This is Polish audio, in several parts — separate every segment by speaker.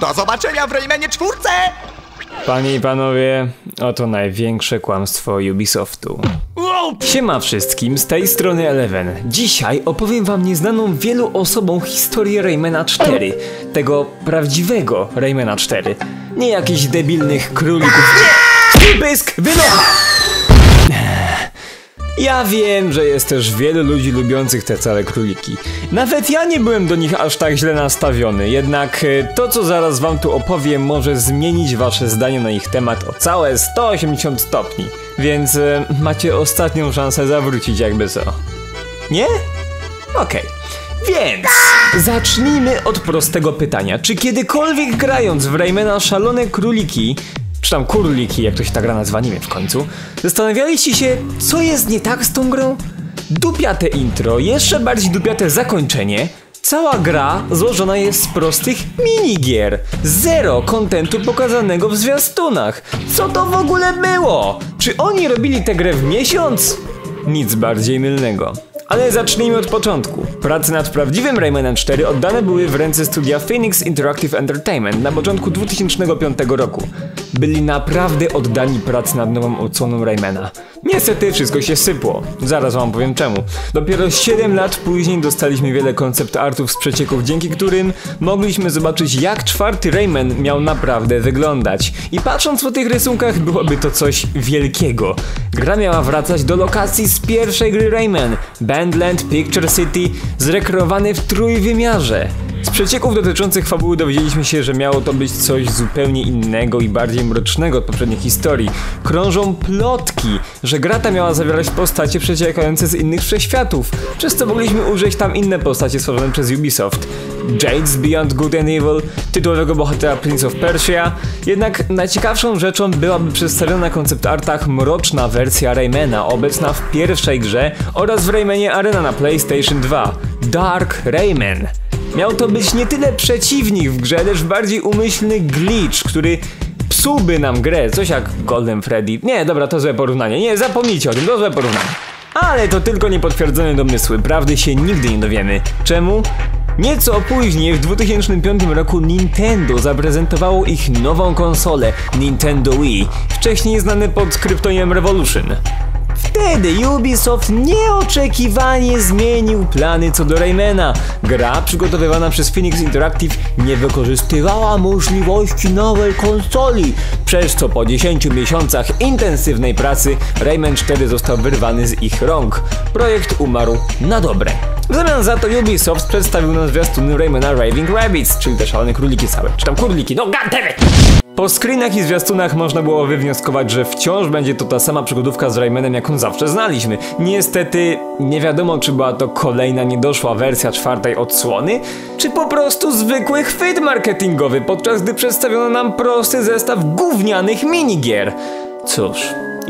Speaker 1: Do zobaczenia w Raymanie czwórce!
Speaker 2: Panie i panowie, oto największe kłamstwo Ubisoftu. Siema wszystkim, z tej strony Eleven. Dzisiaj opowiem wam nieznaną wielu osobom historię Raymana 4. Tego prawdziwego Raymana 4. Nie jakichś debilnych królików. Pysk! Wynocha! Ja wiem, że jest też wielu ludzi lubiących te całe króliki. Nawet ja nie byłem do nich aż tak źle nastawiony, jednak e, to co zaraz wam tu opowiem może zmienić wasze zdanie na ich temat o całe 180 stopni. Więc e, macie ostatnią szansę zawrócić jakby co. Nie? Okej. Więc zacznijmy od prostego pytania. Czy kiedykolwiek grając w Raymana Szalone Króliki czy tam kurliki, jak to się ta gra nazywa, nie wiem w końcu. Zastanawialiście się, co jest nie tak z tą grą? Dupiate intro, jeszcze bardziej dupiate zakończenie. Cała gra złożona jest z prostych minigier. Zero kontentu pokazanego w zwiastunach. Co to w ogóle było? Czy oni robili tę grę w miesiąc? Nic bardziej mylnego. Ale zacznijmy od początku. Prace nad prawdziwym Raymanem 4 oddane były w ręce studia Phoenix Interactive Entertainment na początku 2005 roku. Byli naprawdę oddani pracy nad nową odsłoną Raymana. Niestety wszystko się sypło. Zaraz wam powiem czemu. Dopiero 7 lat później dostaliśmy wiele koncept artów z przecieków, dzięki którym mogliśmy zobaczyć jak czwarty Rayman miał naprawdę wyglądać. I patrząc po tych rysunkach byłoby to coś wielkiego. Gra miała wracać do lokacji z pierwszej gry Rayman, Bandland Picture City, zrekreowany w trójwymiarze. Z przecieków dotyczących fabuły dowiedzieliśmy się, że miało to być coś zupełnie innego i bardziej mrocznego od poprzedniej historii. Krążą plotki, że gra ta miała zawierać postacie przeciekające z innych wszechświatów, przez co mogliśmy ujrzeć tam inne postacie stworzone przez Ubisoft. Jade's Beyond Good and Evil, tytułowego bohatera Prince of Persia, jednak najciekawszą rzeczą byłaby przedstawiona na koncept artach mroczna wersja Raymana, obecna w pierwszej grze oraz w Raymanie Arena na PlayStation 2. Dark Rayman. Miał to być nie tyle przeciwnik w grze, lecz bardziej umyślny glitch, który psułby nam grę, coś jak Golden Freddy. Nie, dobra, to złe porównanie. Nie, zapomnijcie o tym, to złe porównanie. Ale to tylko niepotwierdzone domysły, prawdy się nigdy nie dowiemy. Czemu? Nieco później, w 2005 roku Nintendo zaprezentowało ich nową konsolę, Nintendo Wii, wcześniej znane pod kryptoniem Revolution. Wtedy Ubisoft nieoczekiwanie zmienił plany co do Raymana. Gra przygotowywana przez Phoenix Interactive nie wykorzystywała możliwości nowej konsoli, przez co po 10 miesiącach intensywnej pracy Rayman 4 został wyrwany z ich rąk. Projekt umarł na dobre. W zamian za to Ubisoft przedstawił nam zwiastuny Raymana Raving Rabbits, czyli te szalone króliki całe, czy tam króliki, no goddammit! Po screenach i zwiastunach można było wywnioskować, że wciąż będzie to ta sama przygodówka z Raymanem, jaką zawsze znaliśmy. Niestety nie wiadomo, czy była to kolejna niedoszła wersja czwartej odsłony, czy po prostu zwykły chwyt marketingowy, podczas gdy przedstawiono nam prosty zestaw gównianych minigier. Cóż,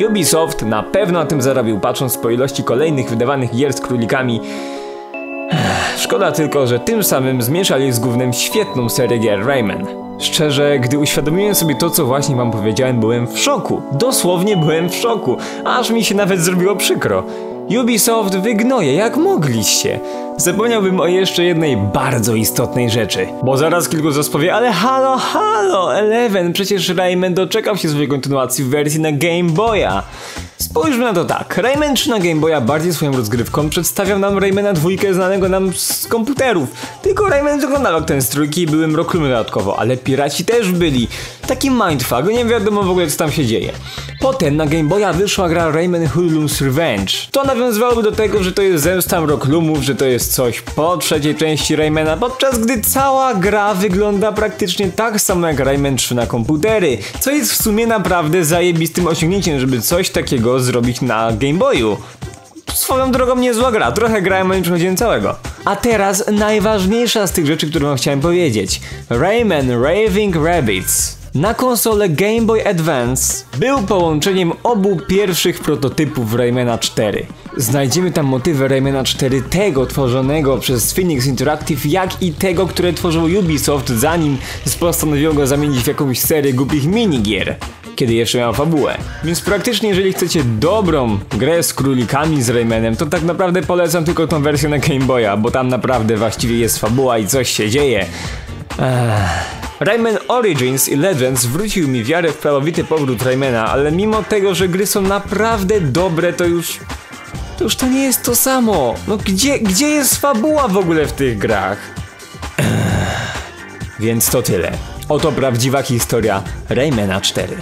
Speaker 2: Ubisoft na pewno na tym zarobił, patrząc po ilości kolejnych wydawanych gier z królikami. Szkoda tylko, że tym samym zmieszali z głównym świetną serię gier Rayman. Szczerze, gdy uświadomiłem sobie to, co właśnie wam powiedziałem, byłem w szoku. Dosłownie byłem w szoku, aż mi się nawet zrobiło przykro. Ubisoft wygnoje, jak mogliście. Zapomniałbym o jeszcze jednej bardzo istotnej rzeczy. Bo zaraz kilku z was powie, ale halo, halo, Eleven, przecież Rayman doczekał się swojej kontynuacji w wersji na Game Boya. Spójrzmy na to tak. Rayman 3 na Game Boya bardziej swoją rozgrywką przedstawiał nam Raymana dwójkę znanego nam z komputerów. Tylko Rayman wyglądał jak ten z trójki i były mroklumy dodatkowo, ale piraci też byli. Taki mindfuck, nie wiadomo w ogóle co tam się dzieje. Potem na Game Boya wyszła gra Rayman Hoodlum's Revenge. To nawiązywałoby do tego, że to jest zemsta mroklumów, że to jest coś po trzeciej części Raymana, podczas gdy cała gra wygląda praktycznie tak samo jak Rayman 3 na komputery, co jest w sumie naprawdę zajebistym osiągnięciem, żeby coś takiego zrobić na Game Boyu. Swoją drogą niezła gra, trochę grałem o nim przechodziłem całego. A teraz najważniejsza z tych rzeczy, które wam chciałem powiedzieć. Rayman Raving Rabbits. Na konsolę Game Boy Advance był połączeniem obu pierwszych prototypów Raymana 4. Znajdziemy tam motywy Raymana 4 tego tworzonego przez Phoenix Interactive, jak i tego, które tworzył Ubisoft zanim postanowiło go zamienić w jakąś serię głupich minigier kiedy jeszcze miał fabułę. Więc praktycznie jeżeli chcecie dobrą grę z królikami z Raymanem, to tak naprawdę polecam tylko tą wersję na Game Boya, bo tam naprawdę właściwie jest fabuła i coś się dzieje. Rayman Origins i Legends wrócił mi wiarę w prawowity powrót Raymana, ale mimo tego, że gry są naprawdę dobre, to już... To już to nie jest to samo. No gdzie, gdzie jest fabuła w ogóle w tych grach? Więc to tyle. Oto prawdziwa historia Raymana 4.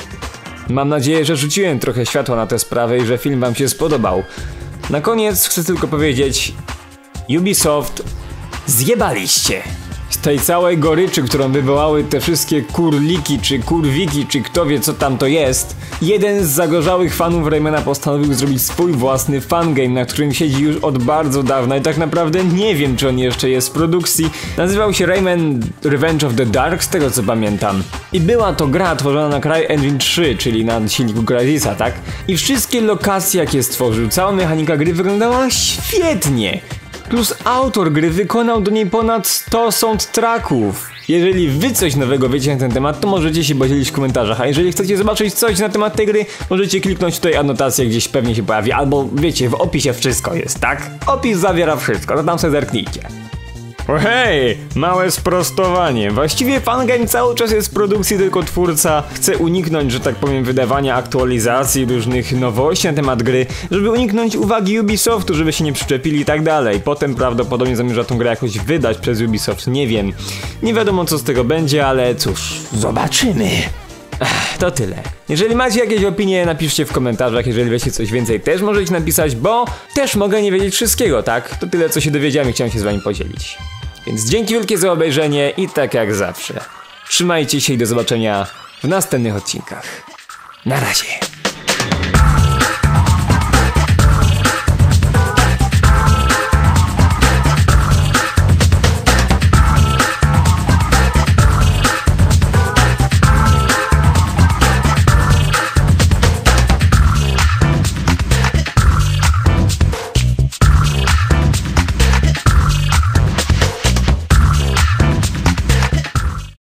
Speaker 2: Mam nadzieję, że rzuciłem trochę światła na tę sprawę i że film wam się spodobał. Na koniec chcę tylko powiedzieć Ubisoft zjebaliście. Tej całej goryczy, którą wywołały te wszystkie kurliki, czy kurwiki, czy kto wie co tam to jest, jeden z zagorzałych fanów Raymana postanowił zrobić swój własny fangame, na którym siedzi już od bardzo dawna i tak naprawdę nie wiem, czy on jeszcze jest w produkcji. Nazywał się Rayman Revenge of the Dark, z tego co pamiętam. I była to gra tworzona na CryEngine 3, czyli na silniku Crysisa, tak? I wszystkie lokacje, jakie stworzył, cała mechanika gry wyglądała świetnie. Plus autor gry wykonał do niej ponad 100 soundtracków. Jeżeli wy coś nowego wiecie na ten temat, to możecie się podzielić w komentarzach, a jeżeli chcecie zobaczyć coś na temat tej gry, możecie kliknąć tutaj anotację, gdzieś pewnie się pojawi, albo wiecie, w opisie wszystko jest, tak? Opis zawiera wszystko, to tam sobie zerknijcie. O hej, małe sprostowanie. Właściwie Fangame cały czas jest w produkcji, tylko twórca chce uniknąć, że tak powiem, wydawania aktualizacji, różnych nowości na temat gry, żeby uniknąć uwagi Ubisoftu, żeby się nie przyczepili i tak dalej. Potem prawdopodobnie zamierza tą grę jakoś wydać przez Ubisoft, nie wiem. Nie wiadomo co z tego będzie, ale cóż, zobaczymy. To tyle. Jeżeli macie jakieś opinie, napiszcie w komentarzach. Jeżeli wiecie coś więcej, też możecie napisać, bo też mogę nie wiedzieć wszystkiego, tak? To tyle, co się dowiedziałem i chciałem się z wami podzielić. Więc dzięki wielkie za obejrzenie i tak jak zawsze. Trzymajcie się i do zobaczenia w następnych odcinkach. Na razie.